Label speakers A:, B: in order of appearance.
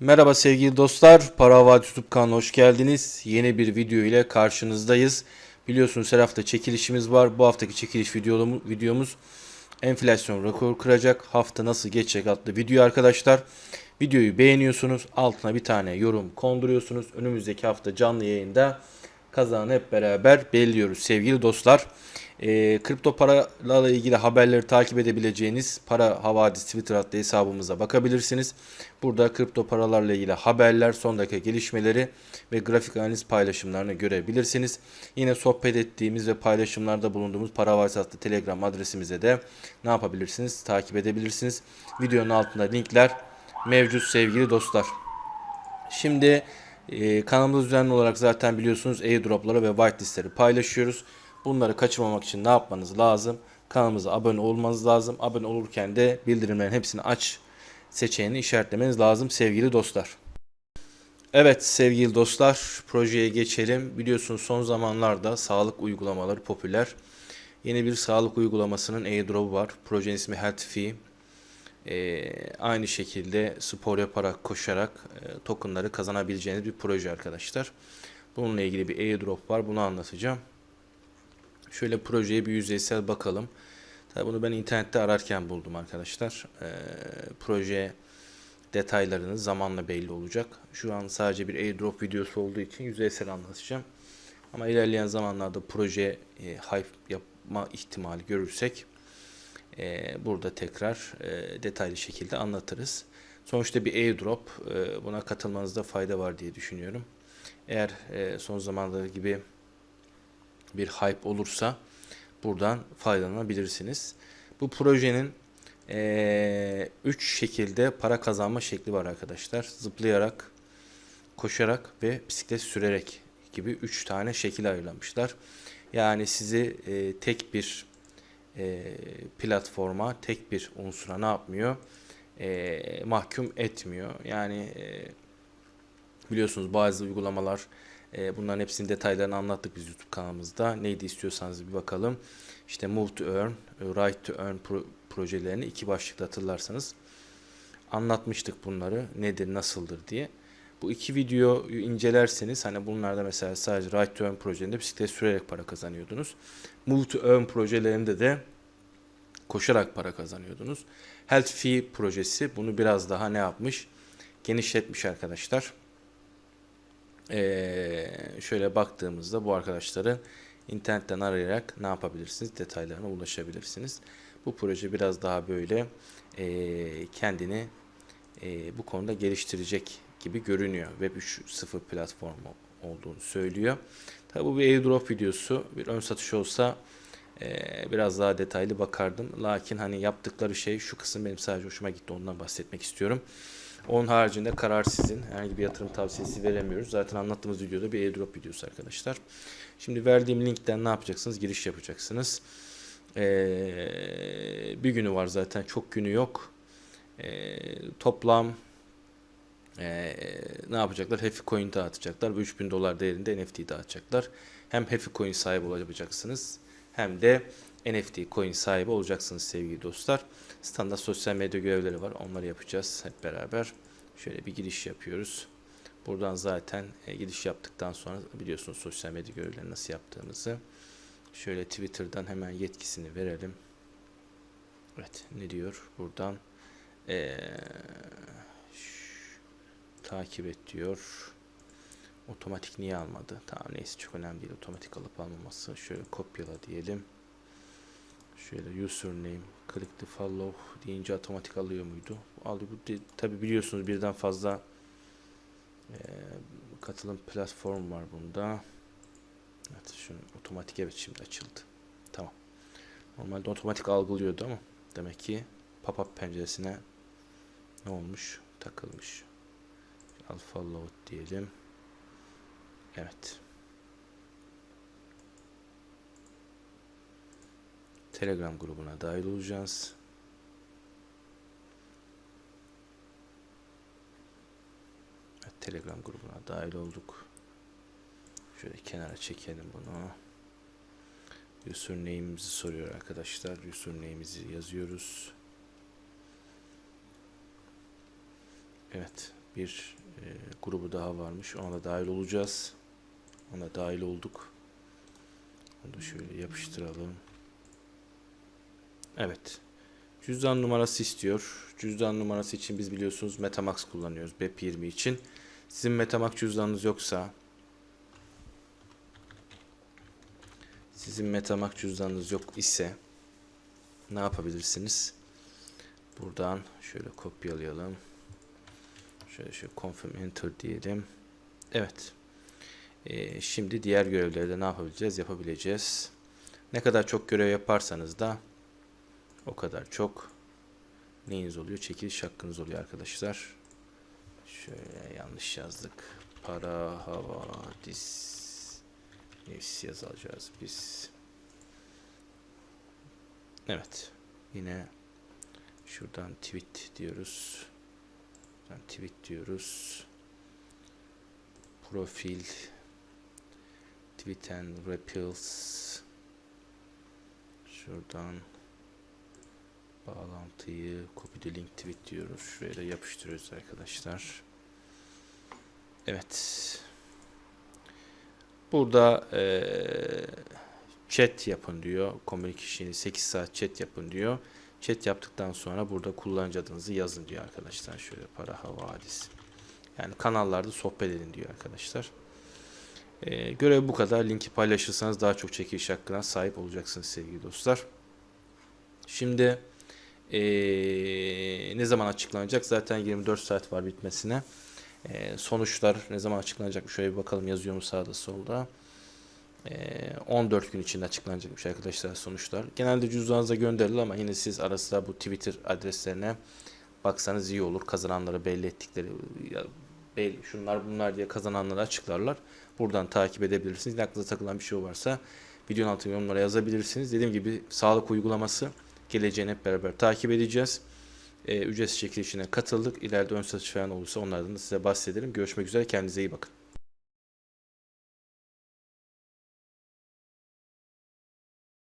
A: Merhaba sevgili dostlar. Para Hava YouTube kanalına hoş geldiniz. Yeni bir video ile karşınızdayız. Biliyorsunuz her hafta çekilişimiz var. Bu haftaki çekiliş videomu- videomuz enflasyon rekor kıracak. Hafta nasıl geçecek adlı video arkadaşlar. Videoyu beğeniyorsunuz. Altına bir tane yorum konduruyorsunuz. Önümüzdeki hafta canlı yayında kazanı hep beraber belirliyoruz sevgili dostlar. Ee, kripto paralarla ilgili haberleri takip edebileceğiniz Para Havadis Twitter adlı hesabımıza bakabilirsiniz. Burada kripto paralarla ilgili haberler, son dakika gelişmeleri ve grafik analiz paylaşımlarını görebilirsiniz. Yine sohbet ettiğimiz ve paylaşımlarda bulunduğumuz Para Havadis adlı Telegram adresimize de ne yapabilirsiniz? Takip edebilirsiniz. Videonun altında linkler mevcut sevgili dostlar. Şimdi e, kanalımızda düzenli olarak zaten biliyorsunuz airdropları ve whitelistleri paylaşıyoruz. Bunları kaçırmamak için ne yapmanız lazım? Kanalımıza abone olmanız lazım. Abone olurken de bildirimlerin hepsini aç seçeneğini işaretlemeniz lazım sevgili dostlar. Evet sevgili dostlar projeye geçelim. Biliyorsunuz son zamanlarda sağlık uygulamaları popüler. Yeni bir sağlık uygulamasının airdrop'u var. Projenin ismi HealthFee. Ee, aynı şekilde spor yaparak, koşarak e, tokenları kazanabileceğiniz bir proje arkadaşlar. Bununla ilgili bir airdrop var. Bunu anlatacağım. Şöyle projeye bir yüzeysel bakalım. Tabii bunu ben internette ararken buldum arkadaşlar. Ee, proje detaylarını zamanla belli olacak. Şu an sadece bir airdrop videosu olduğu için yüzeysel anlatacağım. Ama ilerleyen zamanlarda proje e, hype yapma ihtimali görürsek e, burada tekrar e, detaylı şekilde anlatırız. Sonuçta bir airdrop e, buna katılmanızda fayda var diye düşünüyorum. Eğer e, son zamanları gibi bir hype olursa buradan faydalanabilirsiniz. Bu projenin 3 şekilde para kazanma şekli var arkadaşlar. Zıplayarak, koşarak ve bisiklet sürerek gibi 3 tane şekil ayırlamışlar. Yani sizi e, tek bir e, platforma, tek bir unsura ne yapmıyor? E, mahkum etmiyor. Yani e, biliyorsunuz bazı uygulamalar e, bunların hepsinin detaylarını anlattık biz YouTube kanalımızda. Neydi istiyorsanız bir bakalım. İşte Move to Earn, Right to Earn pro- projelerini iki başlıkta hatırlarsanız anlatmıştık bunları. Nedir, nasıldır diye. Bu iki videoyu incelerseniz hani bunlarda mesela sadece Right to Earn projelerinde bisiklet sürerek para kazanıyordunuz. Move to Earn projelerinde de koşarak para kazanıyordunuz. Health Fee projesi bunu biraz daha ne yapmış? Genişletmiş arkadaşlar. Ee, şöyle baktığımızda bu arkadaşları internetten arayarak ne yapabilirsiniz? Detaylarına ulaşabilirsiniz. Bu proje biraz daha böyle e, kendini e, bu konuda geliştirecek gibi görünüyor. Web 3.0 platformu olduğunu söylüyor. Tabi bu bir airdrop videosu. Bir ön satış olsa e, biraz daha detaylı bakardım. Lakin hani yaptıkları şey şu kısım benim sadece hoşuma gitti. Ondan bahsetmek istiyorum. Onun haricinde karar sizin. Herhangi bir yatırım tavsiyesi veremiyoruz. Zaten anlattığımız videoda bir airdrop videosu arkadaşlar. Şimdi verdiğim linkten ne yapacaksınız? Giriş yapacaksınız. Ee, bir günü var zaten. Çok günü yok. Ee, toplam ee, ne yapacaklar? Happy Coin dağıtacaklar. ve 3000 dolar değerinde NFT dağıtacaklar. Hem Happy Coin sahibi olacaksınız hem de NFT coin sahibi olacaksınız sevgili dostlar. Standart sosyal medya görevleri var. Onları yapacağız hep beraber. Şöyle bir giriş yapıyoruz. Buradan zaten e, giriş yaptıktan sonra biliyorsunuz sosyal medya görevlerini nasıl yaptığımızı. Şöyle Twitter'dan hemen yetkisini verelim. Evet ne diyor buradan ee, takip et diyor. Otomatik niye almadı? Tamam neyse çok önemli değil. Otomatik alıp almaması. Şöyle kopyala diyelim. Şöyle username, click to follow deyince otomatik alıyor muydu? Alıyor. Tabi biliyorsunuz birden fazla e, katılım platform var bunda. Evet şunu otomatik evet şimdi açıldı. Tamam. Normalde otomatik algılıyordu ama demek ki pop-up penceresine ne olmuş? Takılmış. Al follow diyelim. Evet. Telegram grubuna dahil olacağız. Evet, Telegram grubuna dahil olduk. Şöyle kenara çekelim bunu. Username'imizi soruyor arkadaşlar. Username'imizi yazıyoruz. Evet. bir e, grubu daha varmış. Ona da dahil olacağız. Ona dahil olduk. Onu da şöyle yapıştıralım. Evet. Cüzdan numarası istiyor. Cüzdan numarası için biz biliyorsunuz Metamax kullanıyoruz BEP20 için. Sizin Metamax cüzdanınız yoksa sizin Metamax cüzdanınız yok ise ne yapabilirsiniz? Buradan şöyle kopyalayalım. Şöyle şöyle confirm enter diyelim. Evet. Ee, şimdi diğer görevleri de ne yapabileceğiz? Yapabileceğiz. Ne kadar çok görev yaparsanız da o kadar çok neyiniz oluyor? Çekiliş hakkınız oluyor arkadaşlar. Şöyle yanlış yazdık. Para havadis nefis yazacağız biz. Evet. Yine şuradan tweet diyoruz. Şuradan tweet diyoruz. Profil tweet and repels şuradan bağlantıyı copy the link tweet diyoruz. Şuraya da yapıştırıyoruz arkadaşlar. Evet. Burada eee, chat yapın diyor. Communication'ı 8 saat chat yapın diyor. Chat yaptıktan sonra burada kullanıcı adınızı yazın diyor arkadaşlar. Şöyle para havadis. Yani kanallarda sohbet edin diyor arkadaşlar. Eee görev bu kadar. Linki paylaşırsanız daha çok çekiliş hakkına sahip olacaksınız sevgili dostlar. Şimdi eee, ne zaman açıklanacak? Zaten 24 saat var bitmesine. Eee, sonuçlar ne zaman açıklanacak? Şöyle bir bakalım yazıyor mu sağda solda. Eee, 14 gün içinde açıklanacakmış arkadaşlar sonuçlar. Genelde cüzdanınıza gönderilir ama yine siz ara sıra bu Twitter adreslerine baksanız iyi olur. Kazananları belli ettikleri ya belli, şunlar bunlar diye kazananları açıklarlar. Buradan takip edebilirsiniz. Yine aklınıza takılan bir şey varsa videonun altına yorumlara yazabilirsiniz. Dediğim gibi sağlık uygulaması geleceğini hep beraber takip edeceğiz. Ee, ücretsiz çekilişine katıldık. İleride ön satış falan olursa onlardan da size bahsederim. Görüşmek üzere. Kendinize iyi bakın.